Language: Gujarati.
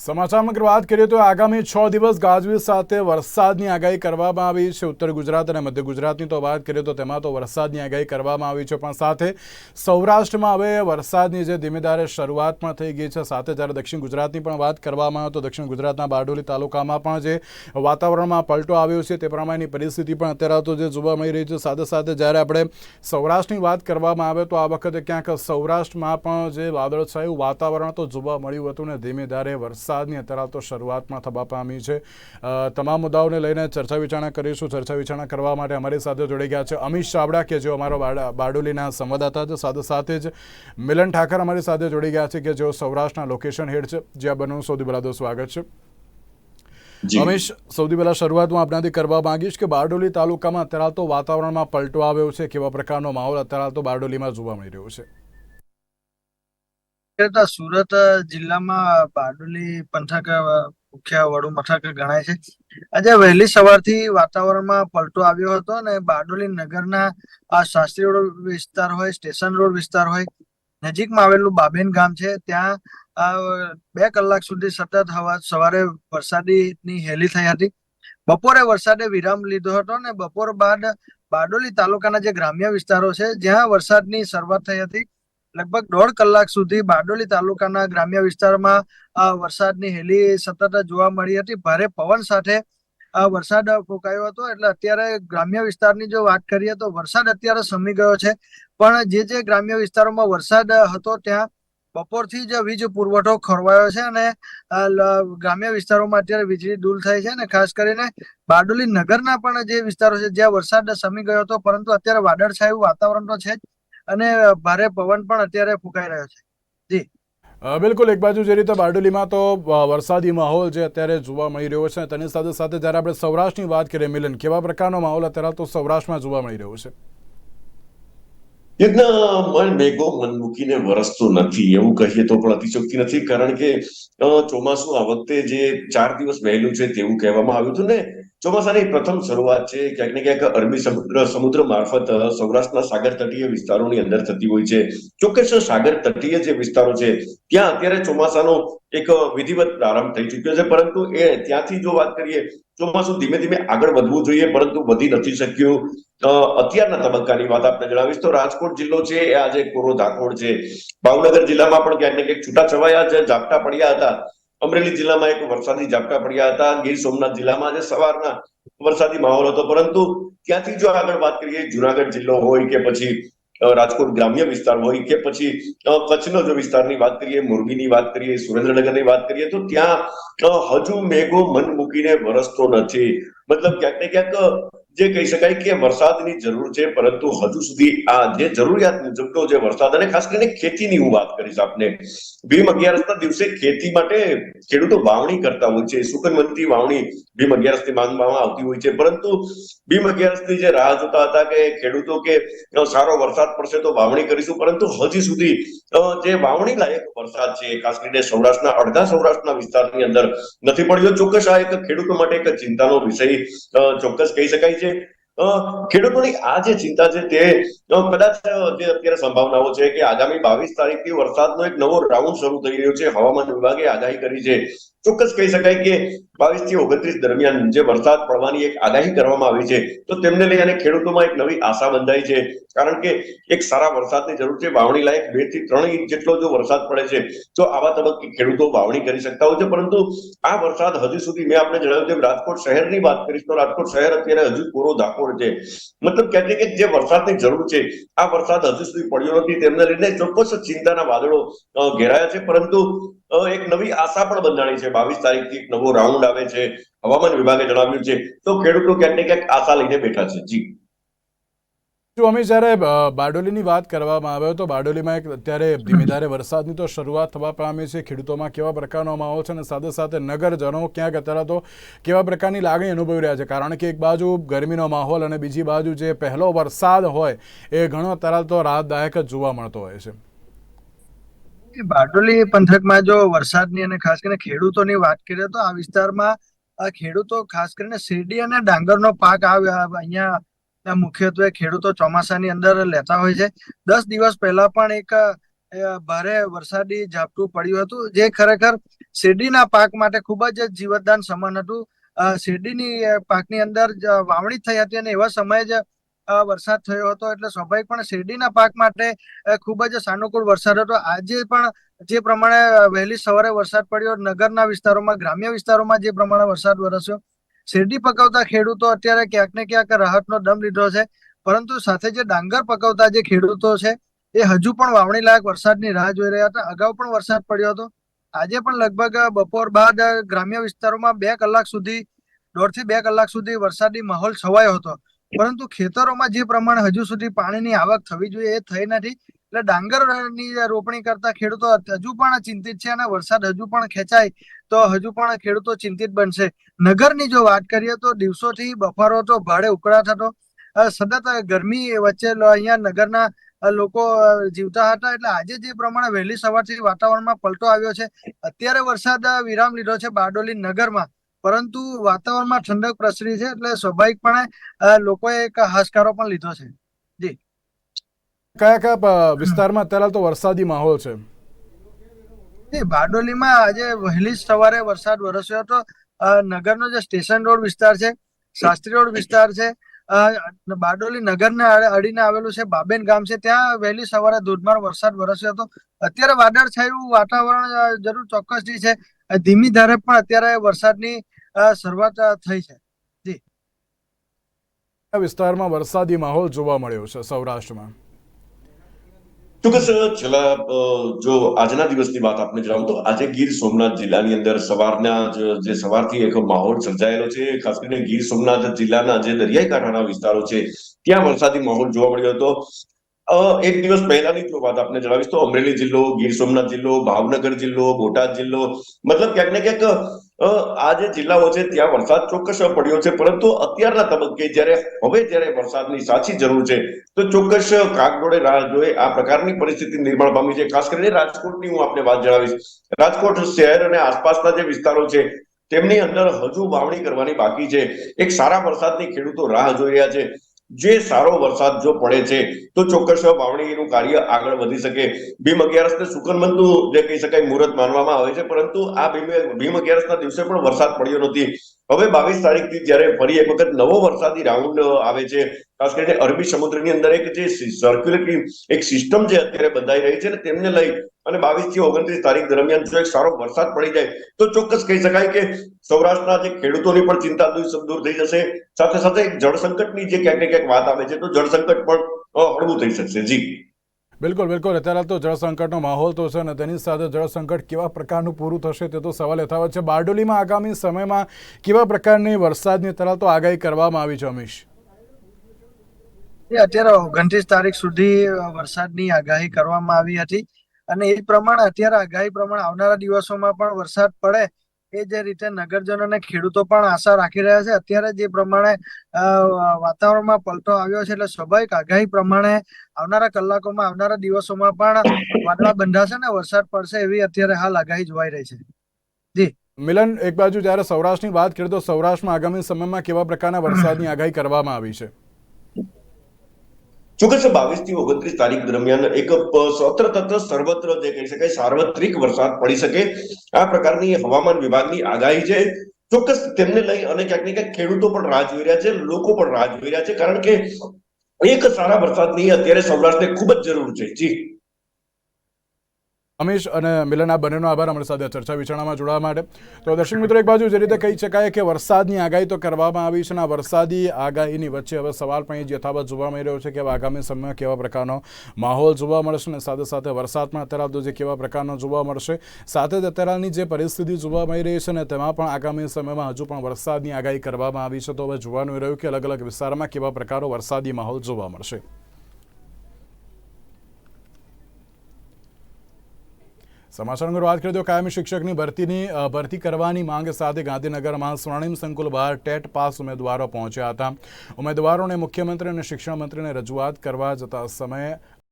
સમાચારમાં વાત કરીએ તો આગામી છ દિવસ ગાજવીજ સાથે વરસાદની આગાહી કરવામાં આવી છે. ઉત્તર ગુજરાત અને મધ્ય ગુજરાતની તો વાત કરીએ તો તેમાં તો વરસાદની આગાહી કરવામાં આવી છે. પણ સાથે સૌરાષ્ટ્રમાં હવે વરસાદની જે ધીમેધારે શરૂઆત પણ થઈ ગઈ છે, સાથે જ્યારે દક્ષિણ ગુજરાતની પણ વાત કરવામાં આવે તો દક્ષિણ ગુજરાતના બારડોલી તાલુકામાં પણ જે વાતાવરણમાં પલટો આવ્યો છે તે પ્રમાણેની પરિસ્થિતિ પણ અત્યારે તો જે જોવા મળી રહી છે. સાથે સાથે જ્યારે આપણે સૌરાષ્ટ્રની વાત કરવામાં આવે તો આ વખતે ક્યાંક સૌરાષ્ટ્રમાં પણ જે વાદળછાયું વાતાવરણ તો જોવા મળ્યું હતું ને ધીમે ધારે વરસાદની અત્યારે તો શરૂઆતમાં થવા પામી છે તમામ મુદ્દાઓને લઈને ચર્ચા વિચારણા કરીશું. ચર્ચા વિચારણા કરવા માટે અમારી સાથે જોડાઈ ગયા છે અમિત ચાવડા કે જેઓ અમારો બારડોલીના સંવાદદાતા છે સાથે સાથે જ મિલન ઠાકર અમારી સાથે જોડી ગયા છે કે જેઓ સૌરાષ્ટ્રના લોકેશન હેડ છે. જ્યાં બનવું સૌથી પહેલાં તો સ્વાગત છે. જી. સૌથી પહેલાં શરૂઆત હું આપનાથી કરવા માંગીશ કે બારડોલી તાલુકામાં અત્યારે તો વાતાવરણમાં પલટો આવ્યો છે. કેવા પ્રકારનો માહોલ અત્યારે તો બારડોલીમાં જોવા મળી રહ્યો છે? તો સુરત જિલ્લામાં બારડોલી, પંથક મુખ્ય વડુ મથક ગણાય છે. આજે વહેલી સવારથી વાતાવરણમાં પલટો આવ્યો હતો અને બારડોલી નગરના આ શાસ્ત્રી રોડ વિસ્તાર હોય, સ્ટેશન રોડ વિસ્તાર હોય, નજીકમાં આવેલું બાબેન ગામ છે. ત્યાં બે કલાક સુધી સતત હવા, સવારે વરસાદીની હેલી થઈ હતી. બપોરે વરસાદે વિરામ લીધો હતો અને બપોર બાદ બારડોલી તાલુકાના જે ગ્રામ્ય વિસ્તારો છે, જ્યાં વરસાદની શરૂઆત થઈ હતી લગભગ દોઢ કલાક સુધી બારડોલી તાલુકાના ગ્રામ્ય વિસ્તારમાં વરસાદની હેલી સતત જોવા મળી હતી. ભારે પવન સાથે વરસાદ ફૂંકાયો હતો. એટલે અત્યારે ગ્રામ્ય વિસ્તારની જો વાત કરીએ તો વરસાદ અત્યારે સમી ગયો છે. પણ જે જે ગ્રામ્ય વિસ્તારોમાં વરસાદ હતો, ત્યાં બપોરથી જ વીજ પુરવઠો ખોરવાયો છે અને ગ્રામ્ય વિસ્તારોમાં અત્યારે વીજળી દૂર થઈ છે અને ખાસ કરીને બારડોલી નગરના પણ જે વિસ્તારો છે, જ્યાં વરસાદ સમી ગયો હતો, પરંતુ અત્યારે વાદળછાયું વાતાવરણ તો છે જ. અને ભારે પવન પણ અત્યારે ફૂંકાઈ રહ્યો છે. જી. બિલકુલ એક બાજુ જે રીતે બારડોલીમાં તો વરસાદી માહોલ જે અત્યારે જોવા મળી રહ્યો છે તેની સાથે સાથે જ્યારે આપણે સૌરાષ્ટ્રની વાત કરીએ મિલન કેવા પ્રકારનો માહોલ અત્યારે તો સૌરાષ્ટ્રમાં જોવા મળી રહ્યો છે? યજ્ઞ મન મેઘો મન મૂકીને વરસતો નથી એવું કહીએ તો પણ અતિશયોક્તિ નથી કારણ કે ચોમાસું આ વખતે જે ચાર દિવસ વહેલું છે તેવું કહેવામાં આવ્યું હતું ને ચોમાસાની પ્રથમ શરૂઆત છે, ક્યાંક ને ક્યાંક અરબી સમુદ્ર સમુદ્ર મારફત સૌરાષ્ટ્રના સાગર તટીય વિસ્તારોની અંદર થતી હોય છે. ચોક્કસ સાગર તટીય જે વિસ્તારો છે, ત્યાં અત્યારે ચોમાસાનો એક વિધિવત પ્રારંભ થઈ ચુક્યો છે. પરંતુ એ ત્યાંથી જો વાત કરીએ, ચોમાસું ધીમે ધીમે આગળ વધવું જોઈએ, પરંતુ વધી નથી શક્યું. અત્યારના તબક્કાની વાત આપણે જણાવીશ. તો રાજકોટ જિલ્લો છે, એ આજે કોરો ધાકોડ છે. ભાવનગર જિલ્લામાં પણ ક્યાંક ને ક્યાંક છૂટાછવાયા જે ઝાપટા પડ્યા હતા. અમરેલી જિલ્લામાં એક વરસાદી ઝાપટા પડ્યા હતા. ગીર સોમનાથ જિલ્લામાં આજે સવારના વરસાદી માહોલ હતો. પરંતુ ત્યાંથી જો આગળ વાત કરીએ, જુનાગઢ જિલ્લો હોય કે પછી રાજકોટ ગ્રામ્ય વિસ્તાર હોય કે પછી કચ્છનો જો વિસ્તારની વાત કરીએ, મોરબીની વાત કરીએ, સુરેન્દ્રનગરની વાત કરીએ, તો ત્યાં હજુ મેઘો મન મૂકીને વરસતો નથી. મતલબ ક્યાંક ને ક્યાંક જે કહી શકાય કે વરસાદની જરૂર છે, પરંતુ હજુ સુધી આ જે જરૂરિયાત જે વરસાદ અને ખાસ કરીને ખેતીની હું વાત કરીશ આપને. ભીમ અગિયારસના દિવસે ખેતી માટે ખેડૂતો વાવણી કરતા હોય છે, સુકનવંતી વાવણી ભીમ અગિયારસની માંગવામાં આવતી હોય છે, પરંતુ ભીમ અગિયારસની જે રાહ જોતા હતા કે ખેડૂતો કે સારો વરસાદ પડશે તો વાવણી કરીશું, પરંતુ હજી સુધી જે વાવણી લાયક વરસાદ છે ખાસ કરીને સૌરાષ્ટ્રના, અડધા સૌરાષ્ટ્રના વિસ્તારની અંદર નથી પડ્યો. ચોક્કસ આ એક ખેડૂતો માટે એક ચિંતાનો વિષય ચોક્કસ કહી શકાય છે. ખેડૂતોની આ જે ચિંતા છે તે કદાચ જે અત્યારે સંભાવનાઓ છે કે આગામી બાવીસ તારીખથી વરસાદનો એક નવો રાઉન્ડ શરૂ થઈ રહ્યો છે. હવામાન વિભાગે આગાહી કરી છે ચોક્કસ કહી શકાય કે બાવીસથી ઓગણત્રીસ દરમિયાન જે વરસાદ પડવાની એક આગાહી કરવામાં આવી છે, તો તેમને લઈ ખેડૂતોમાં એક નવી આશા બંધાઈ છે. કારણ કે એક સારા વરસાદની જરૂર છે, વાવણી લાયક બેથી ત્રણ ઇંચ જેટલો જો વરસાદ પડે છે, તો આવા તબક્કે ખેડૂતો વાવણી કરી શકતા હોય છે. પરંતુ આ વરસાદ હજુ સુધી મેં આપને જણાવ્યું તેમ રાજકોટ શહેરની વાત કરીશ તો રાજકોટ શહેર અત્યારે હજુ કોરો ધાકોડ છે. મતલબ કહેતી કે જે વરસાદની જરૂર છે, આ વરસાદ હજુ સુધી પડ્યો નથી. તેમને લઈને ચોક્કસ ચિંતાના વાદળો ઘેરાયા છે. પરંતુ એક નવી આશા પણ બંધાણી છે. બાવીસ તારીખથી નવો રાઉન્ડ આવે છે. હવામાન વિભાગે જણાવ્યું છે. તો ખેડૂતો ક્યાંક ને ક્યાંક આશા લઈને બેઠા છે. જી. અમે જ્યારે બારડોલીની વાત કરવામાં આવે તો બારડોલીમાં એક અત્યારે ધીમે ધારે વરસાદની તો શરૂઆત થવા પામી છે. ખેડૂતોમાં કેવા પ્રકારનો માહોલ છે અને સાથે સાથે નગરજનો ક્યાંક અત્યારે તો કેવા પ્રકારની લાગણી અનુભવી રહ્યા છે? કારણ કે એક બાજુ ગરમીનો માહોલ અને બીજી બાજુ જે પહેલો વરસાદ હોય એ ઘણો અત્યારે તો રાહતદાયક જ જોવા મળતો હોય છે. બારડોલી પંથકમાં જો વરસાદની અને ખાસ કરીને ખેડૂતોની વાત કરીએ તો આ વિસ્તારમાં ખેડૂતો ખાસ કરીને શેરડી અને ડાંગરનો પાક અહીંયા મુખ્યત્વે ખેડૂતો ચોમાસાની અંદર લેતા હોય છે. દસ દિવસ પહેલા પણ એક ભારે વરસાદી ઝાપટું પડ્યું હતું, જે ખરેખર શેરડીના પાક માટે ખૂબ જ જીવતદાન સમાન હતું. શેરડીની પાકની અંદર વાવણી થઈ હતી અને એવા સમયે જ વરસાદ થયો હતો એટલે સ્વાભાવિક પણ શેરડીના પાક માટે ખૂબ જ સાનુકૂળ વરસાદ હતો. આજે પણ જે પ્રમાણે વહેલી સવારે વરસાદ પડ્યો, નગરના વિસ્તારોમાં, ગ્રામ્ય વિસ્તારોમાં જે પ્રમાણે વરસાદ વરસ્યો. શેરડી પકવતા ખેડૂતો અત્યારે ક્યાંક ને ક્યાંક રાહતનો દમ લીધો છે. પરંતુ સાથે જે ડાંગર પકવતા જે ખેડૂતો છે, એ હજુ પણ વાવણી લાયક વરસાદની રાહ જોઈ રહ્યા હતા. અગાઉ પણ વરસાદ પડ્યો હતો. આજે પણ લગભગ બપોર બાદ ગ્રામ્ય વિસ્તારોમાં બે કલાક સુધી, દોઢથી બે કલાક સુધી વરસાદી માહોલ છવાયો હતો. પરંતુ ખેતરોમાં જે પ્રમાણે હજુ સુધી પાણીની આવક થવી જોઈએ એ થઈ નથી. એટલે ડાંગરની રોપણી કરતા ખેડૂતો હજુ પણ ચિંતિત છે અને વરસાદ હજુ પણ ખેંચાય તો હજુ પણ ખેડૂતો ચિંતિત બનશે. નગરની જો વાત કરીએ તો દિવસોથી બફારો તો ભાડે ઉકળા થતો. સતત ગરમી વચ્ચે અહીંયા નગરના લોકો જીવતા હતા એટલે આજે જે પ્રમાણે વહેલી સવારથી વાતાવરણમાં પલટો આવ્યો છે. અત્યારે વરસાદ વિરામ લીધો છે બારડોલી નગરમાં. પરંતુ વાતાવરણમાં ઠંડક પ્રસરી છે એટલે સ્વાભાવિકપણે લોકોએ એક હાશકારો પણ લીધો છે. કયા કયા વિસ્તારમાં અત્યારે તો વરસાદી માહોલ છે? બારડોલીમાં આજે વહેલી સવારે વરસાદ વરસ્યો હતો. નગરનો જે સ્ટેશન રોડ વિસ્તાર છે શાસ્ત્રી રોડ વિસ્તાર છે બારડોલી નગરને અડ- અડીને આવેલું છે બાબેન ગામ છે ત્યાં વહેલી સવારે ધોધમાર વરસાદ વરસ્યો હતો. અત્યારે વાદળછાયું વાતાવરણ જરૂર ચોક્કસથી છે. ધીમી ધારે પણ અત્યારે વરસાદની શરૂઆત થઈ છે. વિસ્તારમાં વરસાદી માહોલ જોવા મળ્યો છે સૌરાષ્ટ્રમાં. ચોક્કસ છેલ્લા જો આજના દિવસની વાત આપણે જણાવું તો આજે ગીર સોમનાથ જિલ્લાની અંદર સવારના જે સવારથી એક માહોલ સર્જાયેલો છે ખાસ કરીને ગીર સોમનાથ જિલ્લાના જે દરિયાઈ કાંઠાના વિસ્તારો છે ત્યાં વરસાદી માહોલ જોવા મળ્યો હતો. એક દિવસ પહેલાની જો વાત આપને જણાવીશ. તો અમરેલી જિલ્લો, ગીર સોમનાથ જિલ્લો, ભાવનગર જિલ્લો, બોટાદ જિલ્લો, મતલબ ક્યાંક ને ક્યાંક આ જે જિલ્લાઓ છે, ત્યાં વરસાદ ચોક્કસ પડ્યો છે. પરંતુ અત્યારના તબક્કે જ્યારે, હવે જ્યારે વરસાદની સાચી જરૂર છે, તો ચોક્કસ કાગડોળે રાહ જોઈ આ પ્રકારની પરિસ્થિતિ નિર્માણ પામી છે. ખાસ કરીને રાજકોટની હું આપને વાત જણાવીશ. રાજકોટ શહેર અને આસપાસના જે વિસ્તારો છે, તેમની અંદર હજુ વાવણી કરવાની બાકી છે. એક સારા વરસાદની ખેડૂતો રાહ જોઈ રહ્યા છે. જે સારો વરસાદ જો પડે છે, તો ચોક્કસ વાવણીનું કાર્ય આગળ વધી શકે. ભીમ અગિયારસને શુકનબંધનું જે કહી શકાય મુહૂર્ત માનવામાં આવે છે, પરંતુ આ ભીમ ભીમ અગિયારસના દિવસે પણ વરસાદ પડ્યો નથી. હવે બાવીસ તારીખથી જ્યારે ફરી એક વખત નવો વરસાદી રાઉન્ડ આવે છે, ખાસ કરીને અરબી સમુદ્રની અંદર એક જે સર્ક્યુલેટરી એક સિસ્ટમ જે અત્યારે બંધાઈ રહી છે ને તેમને લઈ અને બાવીસથી ઓગણત્રીસ તારીખ દરમિયાન જો એક સારો વરસાદ પડી જાય તો ચોક્કસ કહી શકાય કે સૌરાષ્ટ્રના જે ખેડૂતોની પણ ચિંતા દૂર દૂર થઈ જશે. સાથે સાથે એક જળ સંકટની જે ક્યાંક ને ક્યાંક વાત આવે છે તો જળ સંકટ પણ હળવું થઈ શકશે. જી. બિલકુલ બિલકુલ. અત્યારે તો જળસંકટનો માહોલ તો છે અને તેની સાથે જળસંકટ કેવા પ્રકારનું પૂરું થશે તે તો સવાલ યથાવત છે. બારડોલીમાં આગામી સમયમાં કેવા પ્રકારની વરસાદની અત્યારે તો આગાહી કરવામાં આવી છે અમીશ? એ અત્યારે ઓગણત્રીસ તારીખ સુધી વરસાદની આગાહી કરવામાં આવી હતી. અને એ પ્રમાણે અત્યારે આગાહી પ્રમાણે આવનારા દિવસોમાં પણ વરસાદ પડે, એ જે રીતે નગરજનો અને ખેડૂતો પણ આશા રાખી રહ્યા છે. અત્યારે જે પ્રમાણે વાતાવરણમાં પલટો આવ્યો છે એટલે સ્વાભાવિક આગાહી પ્રમાણે આવનારા કલાકોમાં, આવનારા દિવસોમાં પણ વાદળા બંધાશે ને વરસાદ પડશે એવી અત્યારે હાલ આગાહી જોવાઈ રહી છે. જી. મિલન, એક બાજુ જ્યારે સૌરાષ્ટ્રની વાત કરીએ તો સૌરાષ્ટ્રમાં આગામી સમયમાં કેવા પ્રકારના વરસાદની આગાહી કરવામાં આવી છે? ચોક્કસ બાવીસથી ઓગણત્રીસ તારીખ દરમિયાન એક સતત સર્વત્ર જે કહી શકાય સાર્વત્રિક વરસાદ પડી શકે. આ પ્રકારની હવામાન વિભાગની આગાહી છે. ચોક્કસ તેમને લઈ અને ક્યાંક ને ક્યાંક ખેડૂતો પણ રાહ જોઈ રહ્યા છે, લોકો પણ રાહ જોઈ રહ્યા છે, કારણ કે એક સારા વરસાદની અત્યારે સૌરાષ્ટ્રને ખૂબ જ જરૂર છે. જી. અમીશ અને મિલન આ બંનેનો આભાર અમારી સાથે ચર્ચા વિચારણામાં જોડાવા માટે. તો દર્શક મિત્રો, એક બાજુ જે રીતે કહી શકાય કે વરસાદની આગાહી તો કરવામાં આવી છે અને આ વરસાદી આગાહીની વચ્ચે હવે સવાલ પણ યથાવત જોવા મળી રહ્યો છે કે આગામી સમયમાં કેવા પ્રકારનો માહોલ જોવા મળશે અને સાથે સાથે વરસાદમાં અત્યારે આવતો જે કેવા પ્રકારનો જોવા મળશે, સાથે જ અત્યારની જે પરિસ્થિતિ જોવા મળી રહી છે ને તેમાં પણ આગામી સમયમાં હજુ પણ વરસાદની આગાહી કરવામાં આવી છે. તો હવે જોવાનું રહ્યું કે અલગ અલગ વિસ્તારમાં કેવા પ્રકારનો વરસાદી માહોલ જોવા મળશે. સમાચાર અંગે વાત કરીએ તો કાયમી શિક્ષકની ભરતીની ભરતી કરવાની માંગ સાથે ગાંધીનગરમાં સ્વર્ણિમ સંકુલ બહાર ટેટ પાસ ઉમેદવારો પહોંચ્યા હતા. ઉમેદવારોને મુખ્યમંત્રી અને શિક્ષણ મંત્રીને રજૂઆત કરવા જતા સમયે